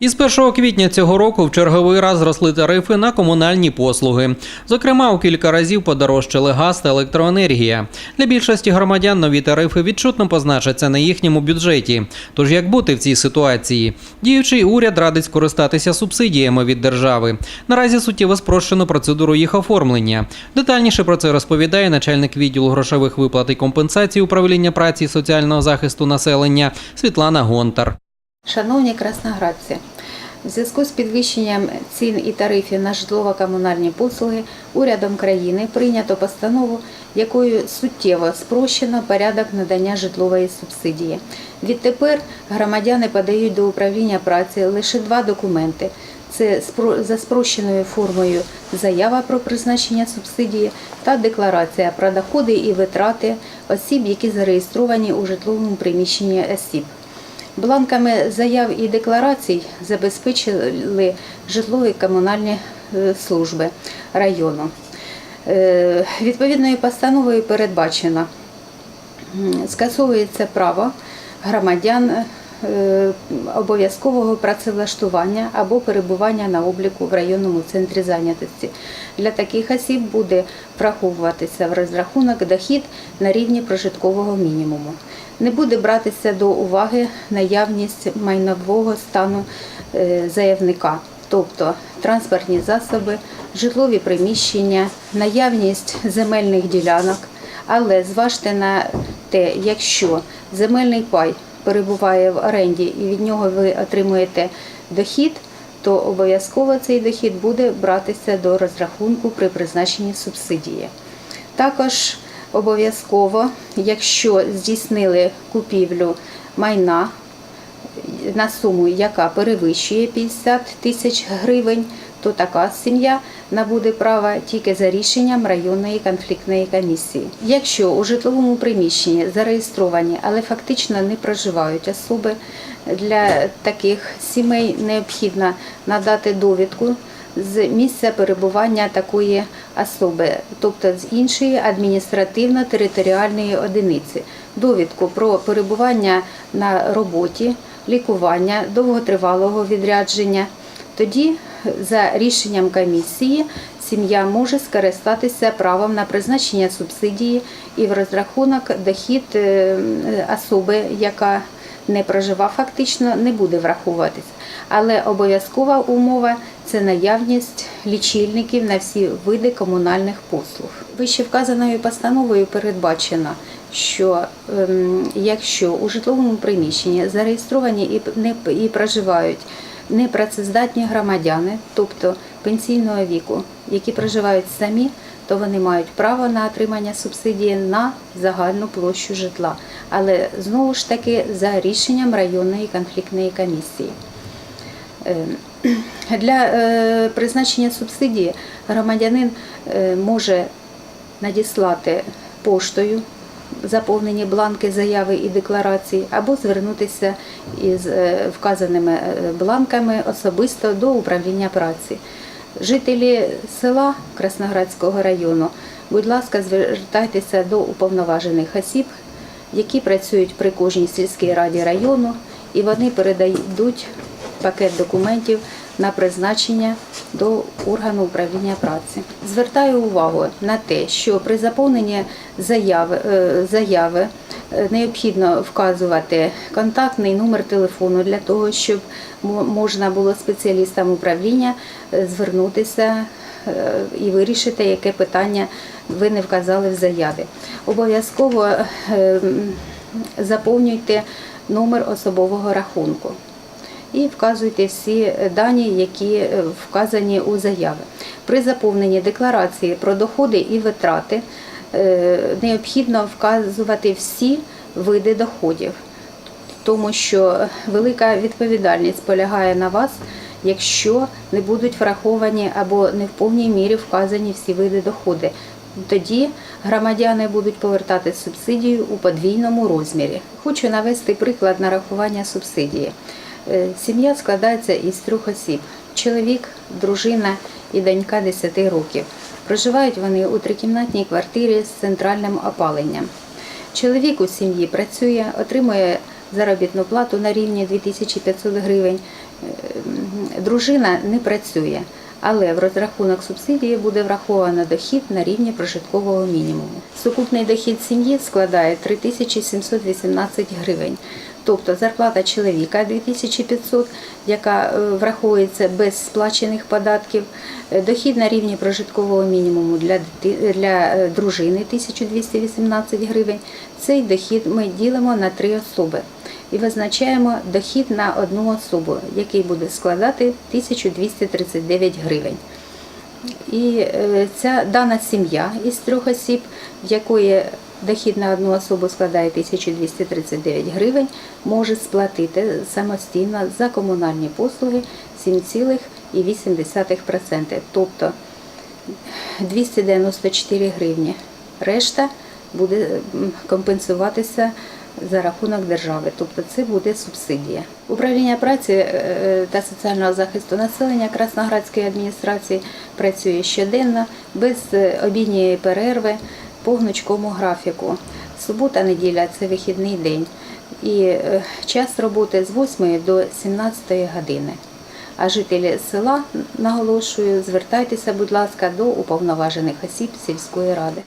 Із 1 квітня цього року в черговий раз зросли тарифи на комунальні послуги. Зокрема, у кілька разів подорожчали газ та електроенергія. Для більшості громадян нові тарифи відчутно позначаться на їхньому бюджеті. Тож як бути в цій ситуації? Діючий уряд радить скористатися субсидіями від держави. Наразі суттєво спрощено процедуру їх оформлення. Детальніше про це розповідає начальник відділу грошових виплат і компенсацій управління праці і соціального захисту населення Світлана Гонтар. Шановні красноградці, в зв'язку з підвищенням цін і тарифів на житлово-комунальні послуги урядом країни прийнято постанову, якою суттєво спрощено порядок надання житлової субсидії. Відтепер громадяни подають до управління праці лише два документи. Це за спрощеною формою заява про призначення субсидії та декларація про доходи і витрати осіб, які зареєстровані у житловому приміщенні осіб. Бланками заяв і декларацій забезпечили житлові комунальні е, служби району. Е, Відповідною постановою передбачено скасовується право громадян е, обов'язкового працевлаштування або перебування на обліку в районному центрі зайнятості. Для таких осіб буде враховуватися в розрахунок дохід на рівні прожиткового мінімуму. Не буде братися до уваги наявність майнового стану е, заявника, тобто транспортні засоби, житлові приміщення, наявність земельних ділянок. Але зважте на те, якщо земельний пай перебуває в оренді і від нього ви отримуєте дохід, то обов'язково цей дохід буде братися до розрахунку при призначенні субсидії. Також обов'язково, якщо здійснили купівлю майна на суму, яка перевищує 50 тисяч гривень, то така сім'я набуде права тільки за рішенням районної конфліктної комісії. Якщо у житловому приміщенні зареєстровані, але фактично не проживають особи, для таких сімей необхідно надати довідку з місця перебування такої особи, тобто з іншої адміністративно-територіальної одиниці, довідку про перебування на роботі, лікування, довготривалого відрядження. Тоді, за рішенням комісії, сім'я може скористатися правом на призначення субсидії і в розрахунок дохід е, особи, яка не прожива фактично, не буде враховуватися. Але обов'язкова умова це наявність лічильників на всі види комунальних послуг. Вище вказаною постановою передбачено, що ем, якщо у житловому приміщенні зареєстровані і не і проживають непрацездатні громадяни, тобто пенсійного віку, які проживають самі, то вони мають право на отримання субсидії на загальну площу житла, але знову ж таки за рішенням районної конфліктної комісії. Для е, призначення субсидії громадянин е, може надіслати поштою заповнені бланки заяви і декларації, або звернутися із е, вказаними бланками особисто до управління праці. Жителі села Красноградського району, будь ласка, звертайтеся до уповноважених осіб, які працюють при кожній сільській раді району, і вони передадуть пакет документів на призначення до органу управління праці. Звертаю увагу на те, що при заповненні заяви, е, заяви е, необхідно вказувати контактний номер телефону для того, щоб можна було спеціалістам управління е, звернутися і вирішити, яке питання ви не вказали в заяві. Обов'язково заповнюйте номер особового рахунку і вказуйте всі дані, які е, вказані у заяві. При заповненні декларації про доходи і витрати е, необхідно вказувати всі види доходів, тому що велика відповідальність полягає на вас, якщо не будуть враховані або не в повній мірі вказані всі види доходи. Тоді громадяни будуть повертати субсидію у подвійному розмірі. Хочу навести приклад нарахування субсидії. Е, Сім'я складається із трьох осіб: чоловік, дружина і донька 10 років. Проживають вони у трикімнатній квартирі з центральним опаленням. Чоловік у сім'ї працює, отримує заробітну плату на рівні 2500 гривень. Е, Дружина не працює, але в розрахунок субсидії буде враховано дохід на рівні прожиткового мінімуму. Сукупний дохід сім'ї складає 3718 гривень. Тобто зарплата чоловіка 2500, яка е, враховується без сплачених податків, е, дохід на рівні прожиткового мінімуму для, для е, дружини 1218 гривень. Цей дохід ми ділимо на три особи і визначаємо дохід на одну особу, який буде складати 1239 гривень. І е, ця дана сім'я із трьох осіб, в якої дохід на одну особу складає 1239 гривень, може сплатити самостійно за комунальні послуги 7,8%. Тобто 294 гривні. Решта буде компенсуватися за рахунок держави, тобто це буде субсидія. Управління праці е, та соціального захисту населення Красноградської адміністрації працює щоденно без е, обідньої перерви по гнучкому графіку. Субота, неділя це вихідний день. І е, час роботи з 8 до 17 години. А жителі села, наголошую, звертайтеся, будь ласка, до уповноважених осіб сільської ради.